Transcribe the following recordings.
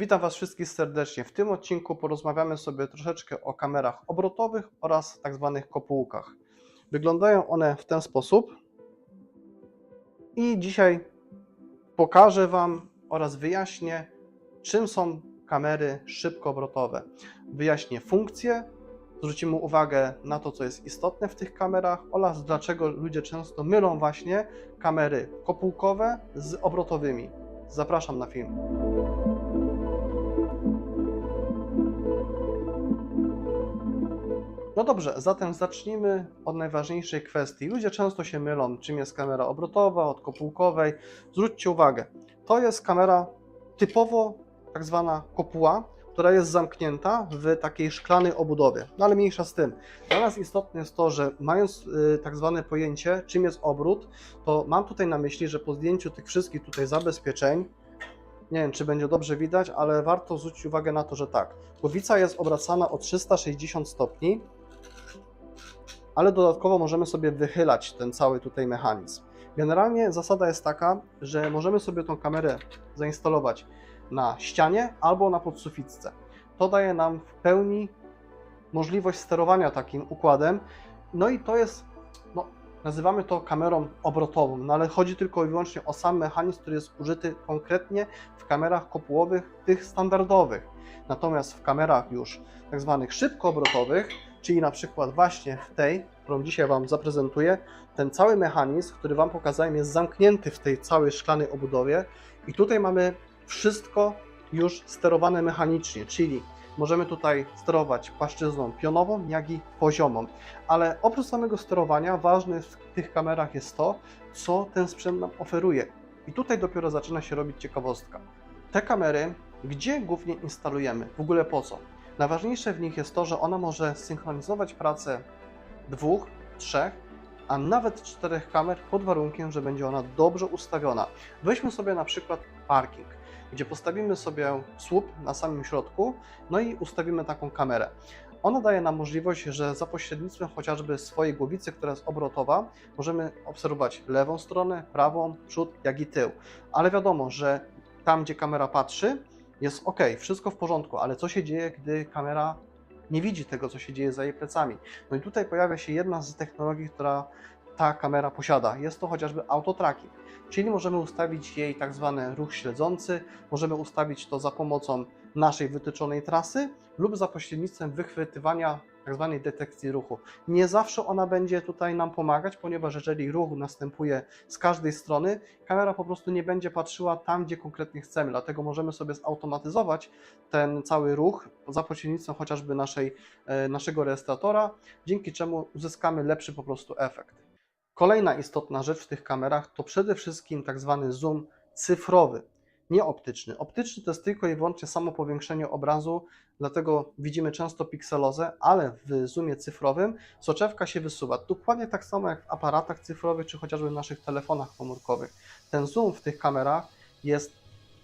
Witam Was wszystkich serdecznie. W tym odcinku porozmawiamy sobie troszeczkę o kamerach obrotowych oraz tak zwanych kopułkach. Wyglądają one w ten sposób i dzisiaj pokażę Wam oraz wyjaśnię, czym są kamery szybkoobrotowe. Wyjaśnię funkcje, zwrócimy uwagę na to, co jest istotne w tych kamerach oraz dlaczego ludzie często mylą właśnie kamery kopułkowe z obrotowymi. Zapraszam na film. No dobrze, zatem zacznijmy od najważniejszej kwestii. Ludzie często się mylą, czym jest kamera obrotowa od kopułkowej. Zwróćcie uwagę, to jest kamera typowo tak zwana kopuła, która jest zamknięta w takiej szklanej obudowie. No ale mniejsza z tym. Dla nas istotne jest to, że mając y, tak zwane pojęcie, czym jest obrót, to mam tutaj na myśli, że po zdjęciu tych wszystkich tutaj zabezpieczeń, nie wiem, czy będzie dobrze widać, ale warto zwrócić uwagę na to, że tak, głowica jest obracana o 360 stopni, ale dodatkowo możemy sobie wychylać ten cały tutaj mechanizm. Generalnie zasada jest taka, że możemy sobie tą kamerę zainstalować na ścianie albo na podsuficce. To daje nam w pełni możliwość sterowania takim układem. No i to jest, nazywamy to kamerą obrotową, no ale chodzi tylko i wyłącznie o sam mechanizm, który jest użyty konkretnie w kamerach kopułowych, tych standardowych. Natomiast w kamerach już tak zwanych szybkoobrotowych, czyli na przykład właśnie w tej, którą dzisiaj Wam zaprezentuję, ten cały mechanizm, który Wam pokazałem, jest zamknięty w tej całej szklanej obudowie i tutaj mamy wszystko już sterowane mechanicznie, czyli możemy tutaj sterować płaszczyzną pionową, jak i poziomą. Ale oprócz samego sterowania, ważne w tych kamerach jest to, co ten sprzęt nam oferuje. I tutaj dopiero zaczyna się robić ciekawostka. Te kamery, gdzie głównie instalujemy? W ogóle po co? Najważniejsze w nich jest to, że ona może synchronizować pracę dwóch, trzech, a nawet czterech kamer pod warunkiem, że będzie ona dobrze ustawiona. Weźmy sobie na przykład parking, gdzie postawimy sobie słup na samym środku, no i ustawimy taką kamerę. Ona daje nam możliwość, że za pośrednictwem chociażby swojej głowicy, która jest obrotowa, możemy obserwować lewą stronę, prawą, przód, jak i tył. Ale wiadomo, że tam, gdzie kamera patrzy, jest ok, wszystko w porządku, ale co się dzieje, gdy kamera nie widzi tego, co się dzieje za jej plecami? No i tutaj pojawia się jedna z technologii, która ta kamera posiada. Jest to chociażby autotracking, czyli możemy ustawić jej tak zwany ruch śledzący, możemy ustawić to za pomocą naszej wytyczonej trasy lub za pośrednictwem wychwytywania tak zwanej detekcji ruchu. Nie zawsze ona będzie tutaj nam pomagać, ponieważ jeżeli ruch następuje z każdej strony, kamera po prostu nie będzie patrzyła tam, gdzie konkretnie chcemy. Dlatego możemy sobie zautomatyzować ten cały ruch za pośrednictwem chociażby naszej, e, naszego rejestratora, dzięki czemu uzyskamy lepszy po prostu efekt. Kolejna istotna rzecz w tych kamerach to przede wszystkim tak zwany zoom cyfrowy, nie optyczny. Optyczny to jest tylko i wyłącznie samo powiększenie obrazu, dlatego widzimy często pikselozę, ale w zoomie cyfrowym soczewka się wysuwa. Dokładnie tak samo jak w aparatach cyfrowych, czy chociażby w naszych telefonach komórkowych. Ten zoom w tych kamerach jest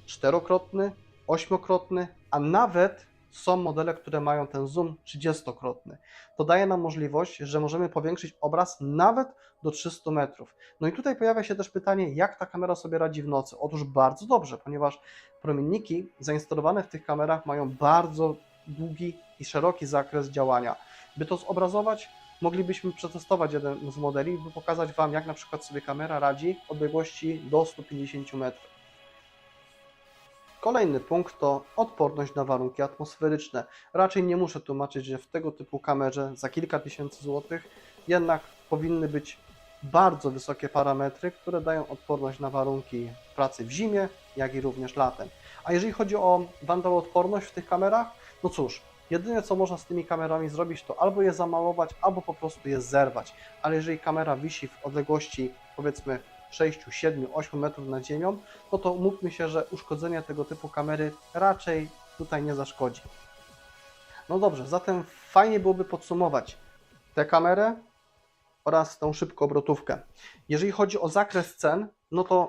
czterokrotny, ośmiokrotny, a nawet są modele, które mają ten zoom 30-krotny. To daje nam możliwość, że możemy powiększyć obraz nawet do 300 metrów. No i tutaj pojawia się też pytanie, jak ta kamera sobie radzi w nocy? Otóż bardzo dobrze, ponieważ promienniki zainstalowane w tych kamerach mają bardzo długi i szeroki zakres działania. By to zobrazować, moglibyśmy przetestować jeden z modeli, by pokazać Wam, jak na przykład sobie kamera radzi w odległości do 150 metrów. Kolejny punkt to odporność na warunki atmosferyczne. Raczej nie muszę tłumaczyć, że w tego typu kamerze za kilka tysięcy złotych jednak powinny być bardzo wysokie parametry, które dają odporność na warunki pracy w zimie, jak i również latem. A jeżeli chodzi o wandałoodporność w tych kamerach, no cóż, jedyne co można z tymi kamerami zrobić, to albo je zamalować, albo po prostu je zerwać. Ale jeżeli kamera wisi w odległości powiedzmy 6, 7, 8 metrów nad ziemią, no to umówmy się, że uszkodzenie tego typu kamery raczej tutaj nie zaszkodzi. No dobrze, zatem fajnie byłoby podsumować tę kamerę oraz tą szybkoobrotówkę. Jeżeli chodzi o zakres cen, no to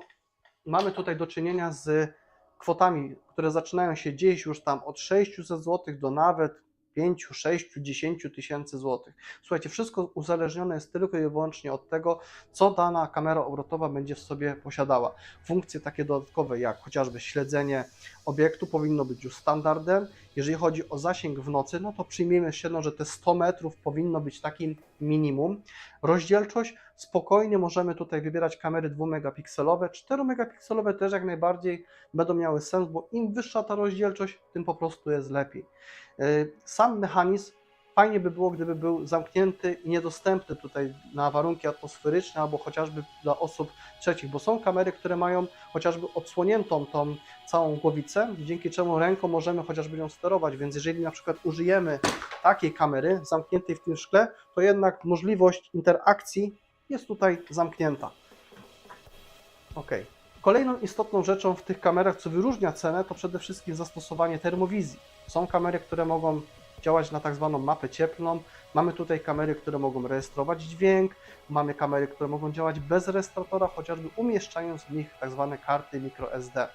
mamy tutaj do czynienia z kwotami, które zaczynają się gdzieś już tam od 600 zł do nawet 5, 6, 10 tysięcy złotych. Słuchajcie, wszystko uzależnione jest tylko i wyłącznie od tego, co dana kamera obrotowa będzie w sobie posiadała. Funkcje takie dodatkowe, jak chociażby śledzenie obiektu, powinno być już standardem. Jeżeli chodzi o zasięg w nocy, no to przyjmijmy się, no, że te 100 metrów powinno być takim minimum. Rozdzielczość, spokojnie możemy tutaj wybierać kamery 2-megapikselowe, 4-megapikselowe też jak najbardziej będą miały sens, bo im wyższa ta rozdzielczość, tym po prostu jest lepiej. Yy, Sam mechanizm fajnie by było, gdyby był zamknięty i niedostępny tutaj na warunki atmosferyczne albo chociażby dla osób trzecich, bo są kamery, które mają chociażby odsłoniętą tą całą głowicę, dzięki czemu ręką możemy chociażby ją sterować, więc jeżeli na przykład użyjemy takiej kamery zamkniętej w tym szkle, to jednak możliwość interakcji jest tutaj zamknięta. Ok. Kolejną istotną rzeczą w tych kamerach, co wyróżnia cenę, to przede wszystkim zastosowanie termowizji. Są kamery, które mogą działać na tak zwaną mapę cieplną. Mamy tutaj kamery, które mogą rejestrować dźwięk, mamy kamery, które mogą działać bez rejestratora, chociażby umieszczając w nich tak zwane karty microSD.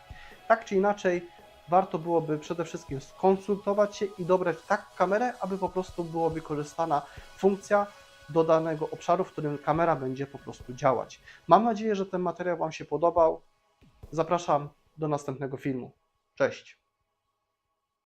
Tak czy inaczej, warto byłoby przede wszystkim skonsultować się i dobrać taką kamerę, aby po prostu była wykorzystana funkcja do danego obszaru, w którym kamera będzie po prostu działać. Mam nadzieję, że ten materiał Wam się podobał. Zapraszam do następnego filmu. Cześć!